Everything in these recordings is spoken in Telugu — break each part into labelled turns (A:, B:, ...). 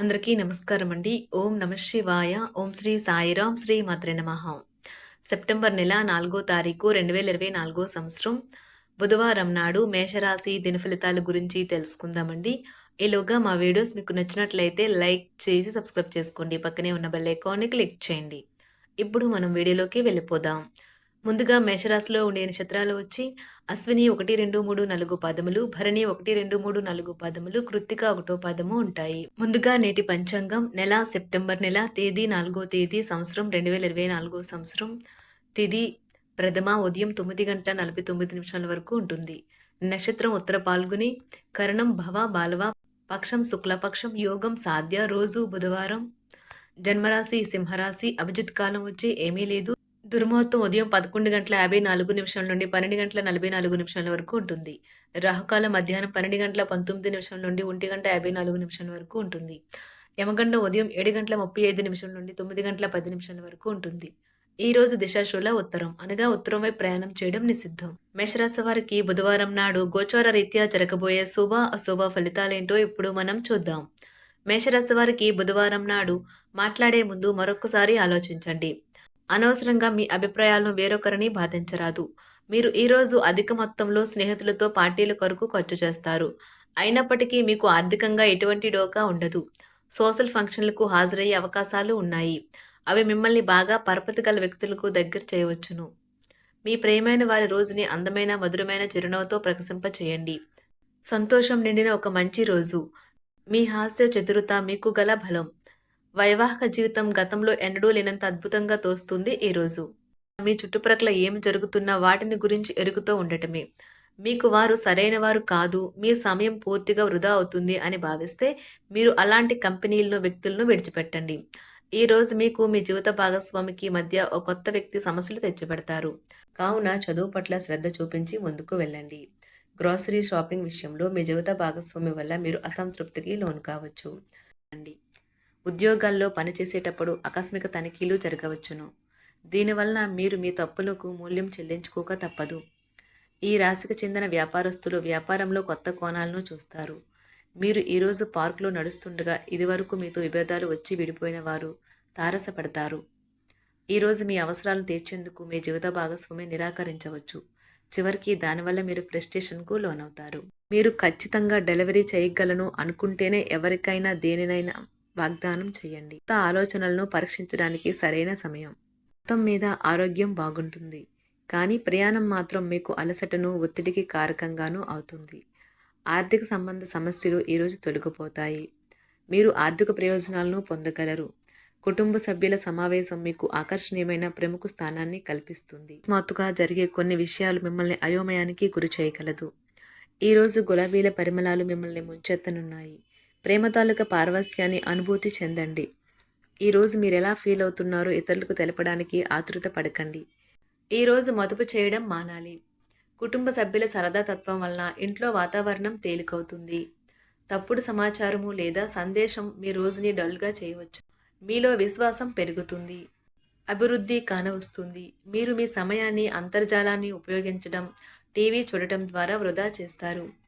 A: అందరికీ నమస్కారం అండి ఓం నమ శివాయ. ఓం శ్రీ సాయిరాం శ్రీ మాత్రే నమ. సెప్టెంబర్ నెల నాలుగో తారీఖు రెండు వేల ఇరవై నాలుగో సంవత్సరం. బుధవారం నాడు మేషరాశి దిన ఫలితాల గురించి తెలుసుకుందామండి. ఈలోగా మా వీడియోస్ మీకు నచ్చినట్లయితే లైక్ చేసి సబ్స్క్రైబ్ చేసుకోండి. పక్కనే ఉన్న బెల్ ఐకాన్ని క్లిక్ చేయండి. ఇప్పుడు మనం వీడియోలోకి వెళ్ళిపోదాం. ముందుగా మేషరాశిలో ఉండే నక్షత్రాలు వచ్చి అశ్విని ఒకటి రెండు మూడు నాలుగు పదములు భరణి ఒకటి రెండు మూడు నాలుగు పదములు కృత్తిక ఒకటో పదము ఉంటాయి. ముందుగా నేటి పంచాంగం నెల సెప్టెంబర్ నెల తేదీ నాలుగో తేదీ సంవత్సరం రెండు వేల ఇరవై నాలుగో సంవత్సరం తేదీ ప్రథమ ఉదయం తొమ్మిది గంటల నలభై తొమ్మిది నిమిషాల వరకు ఉంటుంది. నక్షత్రం ఉత్తర పాల్గొని కరణం భవ బాలవ పక్షం శుక్లపక్షం యోగం సాధ్య రోజు బుధవారం జన్మరాశి సింహరాశి అభిజిత్ కాలం వచ్చి ఏమీ లేదు. దుర్ముహూర్తం ఉదయం పదకొండు గంటల యాభై నాలుగు నిమిషాల నుండి పన్నెండు గంటల నలభై నాలుగు నిమిషాల వరకు ఉంటుంది. రాహుకాలం మధ్యాహ్నం పన్నెండు గంటల పంతొమ్మిది నిమిషాల నుండి ఒంటి గంట యాభై నాలుగు నిమిషాల వరకు ఉంటుంది. యమగండ ఉదయం ఏడు గంటల ముప్పై ఐదు నిమిషాల నుండి తొమ్మిది గంటల పది నిమిషాల వరకు ఉంటుంది. ఈ రోజు దిశాశూల ఉత్తరం. అనగా ఉత్తరం వైపు ప్రయాణం చేయడం నిషిద్ధం. మేషరాశి వారికి బుధవారం నాడు గోచార రీత్యా జరగబోయే శుభ అశుభ ఫలితాలేంటో ఇప్పుడు మనం చూద్దాం. మేషరాశి వారికి బుధవారం నాడు మాట్లాడే ముందు మరొకసారి ఆలోచించండి. అనవసరంగా మీ అభిప్రాయాలను వేరొకరిని బాధించరాదు. మీరు ఈరోజు అధిక మొత్తంలో స్నేహితులతో పార్టీల కొరకు ఖర్చు చేస్తారు. అయినప్పటికీ మీకు ఆర్థికంగా ఎటువంటి డోకా ఉండదు. సోషల్ ఫంక్షన్లకు హాజరయ్యే అవకాశాలు ఉన్నాయి. అవి మిమ్మల్ని బాగా పరపతి గల వ్యక్తులకు దగ్గర చేయవచ్చును. మీ ప్రేమైన వారి రోజుని అందమైన మధురమైన చిరునవ్వుతో ప్రకశింప చేయండి సంతోషం నిండిన ఒక మంచి రోజు. మీ హాస్య చతురత మీకు గల బలం. వైవాహిక జీవితం గతంలో ఎన్నడూ లేనంత అద్భుతంగా తోస్తుంది ఈరోజు మీ చుట్టుప్రక్కల ఏం జరుగుతున్నా వాటిని గురించి ఎరుగుతూ ఉండటమే. మీకు వారు సరైన వారు కాదు మీ సమయం పూర్తిగా వృధా అవుతుంది అని భావిస్తే మీరు అలాంటి కంపెనీలను వ్యక్తులను విడిచిపెట్టండి. ఈ రోజు మీకు మీ జీవిత భాగస్వామికి మధ్య ఒక కొత్త వ్యక్తి సమస్యలు తెచ్చిపెడతారు. కావున చదువు పట్ల శ్రద్ధ చూపించి ముందుకు వెళ్ళండి. గ్రాసరీ షాపింగ్ విషయంలో మీ జీవిత భాగస్వామి వల్ల మీరు అసంతృప్తికి లోను కావచ్చు. అండి ఉద్యోగాల్లో పనిచేసేటప్పుడు ఆకస్మిక తనిఖీలు జరగవచ్చును. దీనివలన మీరు మీ తప్పులకు మూల్యం చెల్లించుకోక తప్పదు. ఈ రాశికి చెందిన వ్యాపారస్తులు వ్యాపారంలో కొత్త కోణాలను చూస్తారు. మీరు ఈరోజు పార్కులో నడుస్తుండగా ఇదివరకు మీతో విభేదాలు వచ్చి విడిపోయిన వారు తారసపడతారు ఈరోజు మీ అవసరాలను తీర్చేందుకు మీ జీవిత భాగస్వామి నిరాకరించవచ్చు. చివరికి దానివల్ల మీరు ఫ్రస్ట్రేషన్కు లోనవుతారు. మీరు ఖచ్చితంగా డెలివరీ చేయగలను అనుకుంటేనే ఎవరికైనా దేనినైనా వాగ్దానం చేయండి. కొత్త ఆలోచనలను పరీక్షించడానికి సరైన సమయం. మొత్తం మీద ఆరోగ్యం బాగుంటుంది. కానీ ప్రయాణం మాత్రం మీకు అలసటను ఒత్తిడికి కారకంగానూ అవుతుంది. ఆర్థిక సంబంధ సమస్యలు ఈరోజు తొలగిపోతాయి. మీరు ఆర్థిక ప్రయోజనాలను పొందగలరు. కుటుంబ సభ్యుల సమావేశం మీకు ఆకర్షణీయమైన ప్రముఖ స్థానాన్ని కల్పిస్తుంది. అకస్మాత్తుగా జరిగే కొన్ని విషయాలు మిమ్మల్ని అయోమయానికి గురి చేయగలదు. ఈరోజు గులాబీల పరిమళాలు మిమ్మల్ని ముంచెత్తనున్నాయి. ప్రేమ తాలూక పారవస్యాన్ని అనుభూతి చెందండి. ఈరోజు మీరు ఎలా ఫీల్ అవుతున్నారో ఇతరులకు తెలపడానికి ఆతృత పడకండి. ఈరోజు మదుపు చేయడం మానాలి. కుటుంబ సభ్యుల సరదా తత్వం వలన ఇంట్లో వాతావరణం తేలికవుతుంది. తప్పుడు సమాచారము లేదా సందేశం మీ రోజుని డల్గా చేయవచ్చు. మీలో విశ్వాసం పెరుగుతుంది. అభివృద్ధి కానవస్తుంది. మీరు మీ సమయాన్ని అంతర్జాలాన్ని ఉపయోగించడం టీవీ చూడటం ద్వారా వృధా చేస్తారు.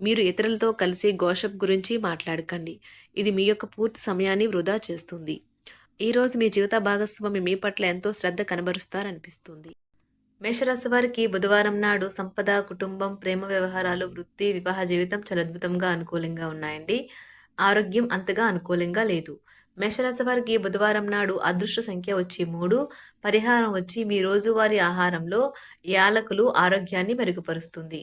A: మీరు ఇతరులతో కలిసి గోషప్ గురించి మాట్లాడకండి. ఇది మీ యొక్క పూర్తి సమయాన్ని వృధా చేస్తుంది. ఈరోజు మీ జీవిత భాగస్వామి మీ పట్ల ఎంతో శ్రద్ధ కనబరుస్తారనిపిస్తుంది. మేషరాశి వారికి బుధవారం నాడు సంపద కుటుంబం ప్రేమ వ్యవహారాలు వృత్తి వివాహ జీవితం చాలా అద్భుతంగా అనుకూలంగా ఉన్నాయండి. ఆరోగ్యం అంతగా అనుకూలంగా లేదు. మేషరాశి వారికి బుధవారం నాడు అదృష్ట సంఖ్య వచ్చి మూడు. పరిహారం వచ్చి మీ రోజువారీ ఆహారంలో యాలకులు ఆరోగ్యాన్ని మెరుగుపరుస్తుంది.